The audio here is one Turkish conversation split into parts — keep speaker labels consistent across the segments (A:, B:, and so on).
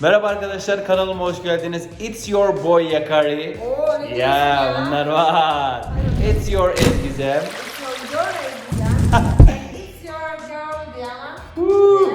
A: Merhaba arkadaşlar kanalıma hoş geldiniz. It's your boy Yakari.
B: Oo, ne
A: Ya
B: ya?
A: bunlar var. It's your Ezgizem.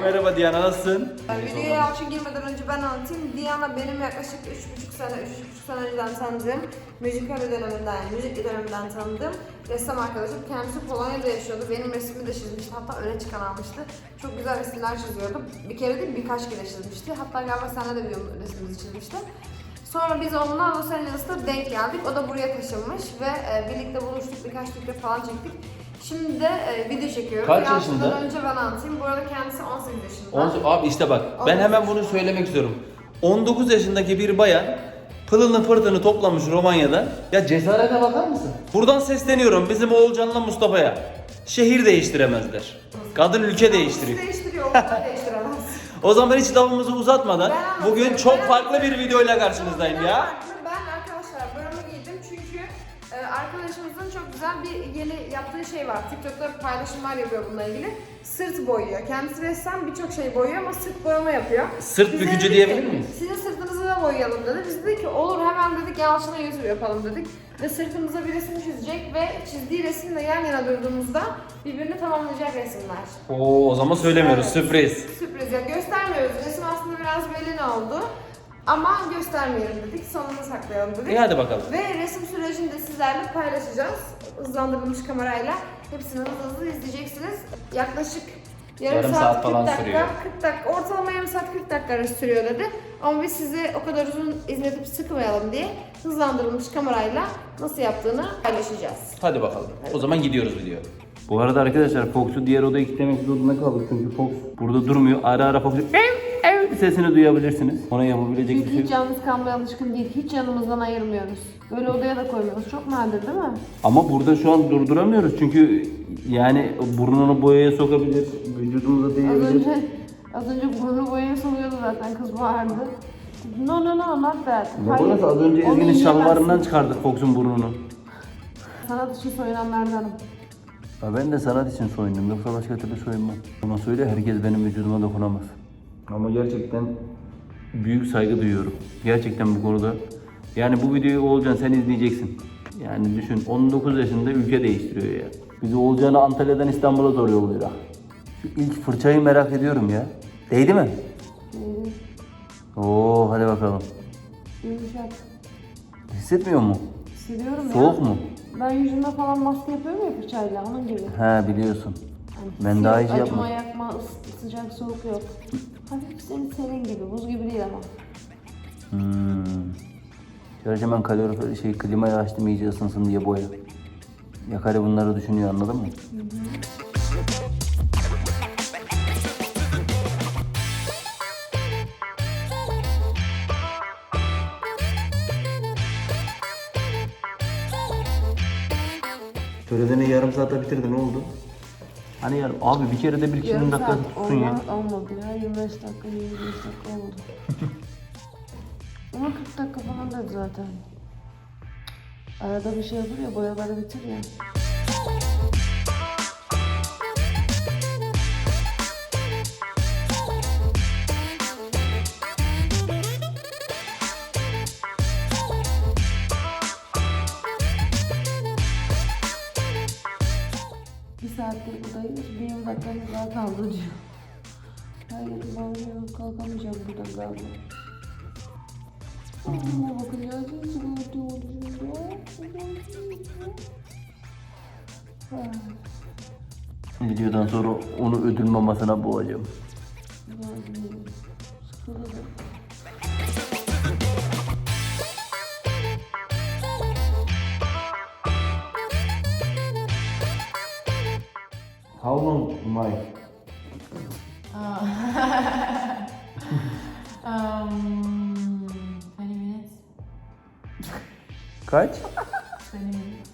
A: Merhaba Diana nasılsın?
B: Videoya açık girmeden önce ben anlatayım. Diana benim yaklaşık 3,5 sene, 3,5 sene önceden tanıdığım, müzikal döneminden, yani müzik döneminden tanıdığım ressam arkadaşım. Kendisi Polonya'da yaşıyordu. Benim resmimi de çizmişti. Hatta öne çıkan almıştı. Çok güzel resimler çiziyordu. Bir kere değil birkaç kere çizmişti. Hatta galiba senle de bir resmimizi çizmişti. Sonra biz onunla Los Angeles'ta denk geldik. O da buraya taşınmış ve e, birlikte buluştuk. Birkaç video falan çektik. Şimdi de e, video çekiyoruz.
A: Kaç
B: Yapmadan
A: yaşında?
B: önce ben anlatayım. Bu arada kendisi 18 yaşında.
A: On- Abi işte bak ben hemen bunu söylemek istiyorum. 19 yaşındaki bir bayan pılını pırtını toplamış Romanya'da. Ya cesarete bakar mısın? Buradan sesleniyorum bizim Oğulcan'la Mustafa'ya. Şehir değiştiremezler. Kadın ülke değiştiriyor.
B: Değiştiriyor, değiştiremez.
A: O zaman hiç lafımızı uzatmadan
B: Ben anlatıyorum.
A: bugün çok
B: Ben
A: farklı bir videoyla karşınızdayım ya.
B: farklı? Ben arkadaşımızın çok güzel bir yeni yaptığı şey var. TikTok'ta paylaşımlar yapıyor bununla ilgili. Sırt boyuyor. Kendisi ressam birçok şey boyuyor ama sırt boyama yapıyor.
A: Sırt
B: Biz
A: bükücü diyebilir miyiz?
B: Sizin sırtınızı da boyayalım dedi. Biz dedik ki olur hemen dedik Yalçın'a YouTube yapalım dedik. Ve sırtımıza bir resim çizecek ve çizdiği resimle yan yana durduğumuzda birbirini tamamlayacak resimler.
A: Oo, o zaman söylemiyoruz sürpriz.
B: Sürpriz ya göstermiyoruz. Resim aslında biraz belli ne oldu. Ama göstermeyelim dedik. Sonunu saklayalım dedik.
A: İyi hadi bakalım.
B: Ve resim sürecini de sizlerle paylaşacağız. Hızlandırılmış kamerayla. Hepsini hızlı hızlı izleyeceksiniz. Yaklaşık yarım,
A: Yarım
B: saat,
A: saat
B: 40
A: falan
B: dakika,
A: sürüyor.
B: 40 dakika, ortalama yarım saat 40 dakika sürüyor dedi. Ama biz sizi o kadar uzun izletip sıkmayalım diye hızlandırılmış kamerayla nasıl yaptığını paylaşacağız.
A: Hadi bakalım. O zaman gidiyoruz video. Bu arada arkadaşlar Fox'u diğer odaya kilitlemek zorunda kaldık çünkü Fox burada durmuyor. Ara ara Fox'u sesini duyabilirsiniz. Ona yapabilecek bir
B: Çünkü
A: şey
B: hiç
A: yok.
B: yalnız kalmaya alışkın değil. Hiç yanımızdan ayırmıyoruz. Böyle odaya da koymuyoruz. Çok nadir değil mi?
A: Ama burada şu an durduramıyoruz çünkü yani burnunu boyaya sokabilir, vücudumuza
B: Az
A: değebilir.
B: önce az önce burnu boyaya soluyordu zaten kız bağırdı. No no no not that.
A: Ne burası az önce
B: onu
A: Ezgi'nin
B: yiyemezsin.
A: şalvarından çıkardık Fox'un burnunu.
B: Sanat için soyunanlardanım.
A: Ya ben de sanat için soyundum yoksa başka türlü soyunmam. Ona söyle herkes benim vücuduma dokunamaz. Ama gerçekten büyük saygı duyuyorum. Gerçekten bu konuda. Yani bu videoyu Oğulcan sen izleyeceksin. Yani düşün 19 yaşında ülke değiştiriyor ya. Bizi Oğulcan'ı Antalya'dan İstanbul'a zor yolluyor ha. Şu ilk fırçayı merak ediyorum ya. Değdi mi?
B: Ee,
A: Oo hadi bakalım.
B: yumuşak.
A: Hissetmiyor mu?
B: Hissediyorum ya.
A: Soğuk mu?
B: Ben yüzüme falan maske yapıyorum ya fırçayla onun gibi.
A: He biliyorsun.
B: Yani
A: Ben daha hiç
B: acıma,
A: yapmadım.
B: yakma, ıs- sıcak soğuk yok. Hafif senin senin gibi, buz gibi değil ama.
A: Hmm. Gerçi ben kalorifer şey klimayı açtım iyice ısınsın diye boya. Yakari bunları düşünüyor anladın mı? Törezeni yarım saatte bitirdin ne oldu? Hani yarım, abi bir kere de bir 20
B: Yarım
A: dakika tutsun ya.
B: olma- olmadı ya. 25 dakika, 25 dakika oldu. Ama 40 dakika falan dedi zaten. Arada bir şey olur ya, boyaları bitir ya. Saattir buradayız, bir 20 dakikamız daha kaldı diyor. Hayır, bağırıyor, kalkamayacağım buradan galiba. Ama sıkıntı oldu şimdi.
A: Videodan sonra onu ödül mamasına boğacağım. How long Mike?
C: Um, 20 minutes.
A: Kaç?
C: 20 minutes.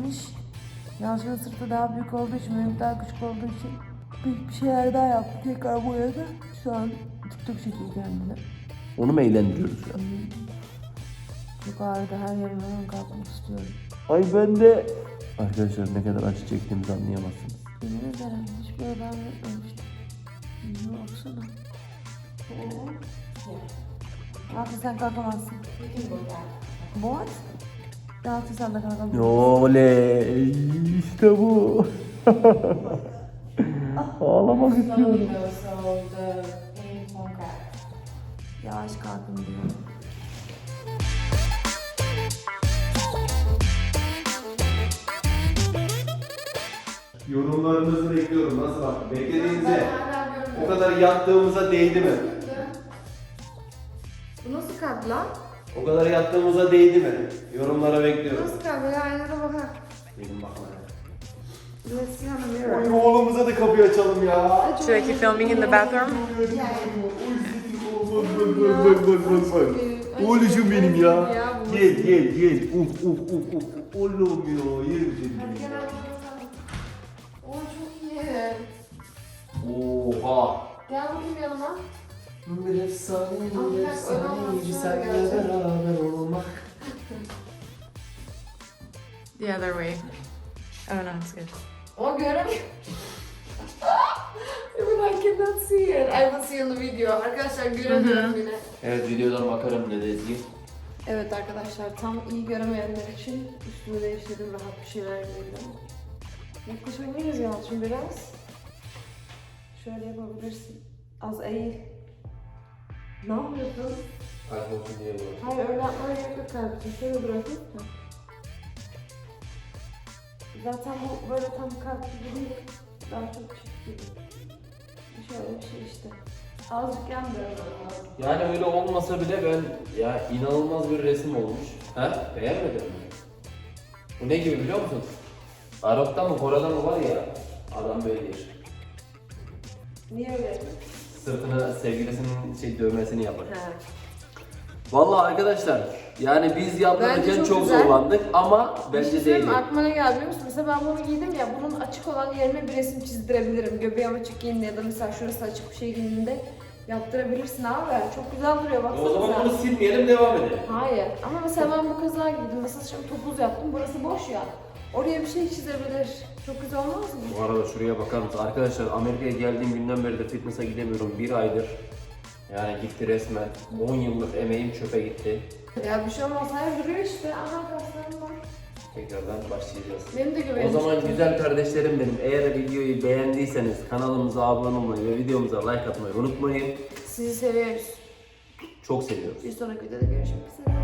B: Gitmiş. Yalçın'ın sırtı daha büyük olduğu için, benim daha küçük olduğu için büyük bir şeyler daha yaptı. Tekrar boyadı. Şu an TikTok çekiyor kendine.
A: Onu mu eğlendiriyoruz an?
B: Çok ağrıdı her yerimden kalkmak istiyorum.
A: Ay ben de... Arkadaşlar ne kadar acı çektiğimizi anlayamazsınız.
B: Yemin ederim hiç böyle tahmin etmemiştim. Yüzüme baksana. Yalçın sen kalkamazsın. What? De kalkamazsın.
A: Oley! İşte bu. Ağlamak istiyorum.
B: Yavaş kalkın diyor.
D: Yorumlarınızı bekliyorum. Nasıl bak? Beklediğinize o kadar yattığımıza değdi mi?
B: Bu nasıl kalk lan?
D: O kadar yattığımıza değdi mi? Yorumlara bekliyorum.
B: Nasıl kalk? Ya aynada bakar.
D: Benim bakma.
B: Let's see on the mirror.
D: Oy oğlumuza da kapıyı açalım ya.
C: Should I keep filming in the bathroom?
D: Oğlucum benim ya. Gel gel gel. Uf uf uf uf. Oğlum ya. Yerim seni.
B: Oo çok iyi.
D: Oha.
B: Gel bakayım yanıma.
D: Bir efsane, bir
B: öyle
D: efsane.
B: olmaz, şöyle
D: Senle beraber olmak.
C: The other way. Oh no, it's good.
B: O göremiyor. Even I cannot see it. I will see on the video. Arkadaşlar göremiyorum yine.
A: Evet videodan bakarım ne dediğim.
B: Evet arkadaşlar tam iyi göremeyenler için üstümü değiştirdim rahat bir şeyler giydim. Yaklaşabiliriz Yalçın biraz. Şöyle yapabilirsin. Az eğil. Ne yapıyorsun?
A: Olsun diye bu.
B: Hayır öyle yapmana gerek yok kardeşim. Şöyle bırakın. Heh. Zaten bu böyle tam kalp gibi değil. Daha çok çift gibi. Şöyle bir şey işte. Azıcık yan lazım.
A: Yani öyle olmasa bile ben ya inanılmaz bir resim olmuş. Ha? Beğenmedin mi? Bu ne gibi biliyor musun? Arap'ta mı Kore'de mı var ya adam böyle yer.
B: Niye öyle?
A: Sırtına sevgilisinin şey dövmesini yapar.
B: He.
A: Vallahi arkadaşlar yani biz
B: Bence
A: yaptırırken
B: çok
A: çok,
B: güzel.
A: zorlandık ama
B: Bir şey
A: bence
B: söyleyeyim
A: değil.
B: mi? Aklıma ne geldi biliyor musun? Mesela ben bunu giydim ya, bunun açık olan yerine bir resim çizdirebilirim. Göbeğim açık giydiğinde ya da mesela şurası açık bir şey giydiğinde yaptırabilirsin abi. Çok güzel duruyor baksana.
A: O zaman bunu silmeyelim devam edelim.
B: Hayır. Ama mesela ben bu kazağı giydim. Mesela şimdi topuz yaptım. Burası boş ya. Oraya bir şey çizebilir. Çok güzel olmaz mı?
A: Bu arada şuraya bakar mısın? Arkadaşlar Amerika'ya geldiğim günden beri de fitness'a gidemiyorum. Bir aydır. Yani gitti resmen. 10 yıllık emeğim çöpe gitti.
B: Ya bir şey olmaz. Hayır duruyor işte. Aha kaslarım var.
A: Tekrardan başlayacağız.
B: Benim de
A: O
B: göbeğim
A: zaman güzel kardeşlerim benim. Eğer videoyu beğendiyseniz kanalımıza abone olmayı ve videomuza like atmayı unutmayın.
B: Sizi seviyoruz.
A: Çok seviyoruz.
B: Bir sonraki videoda görüşmek üzere.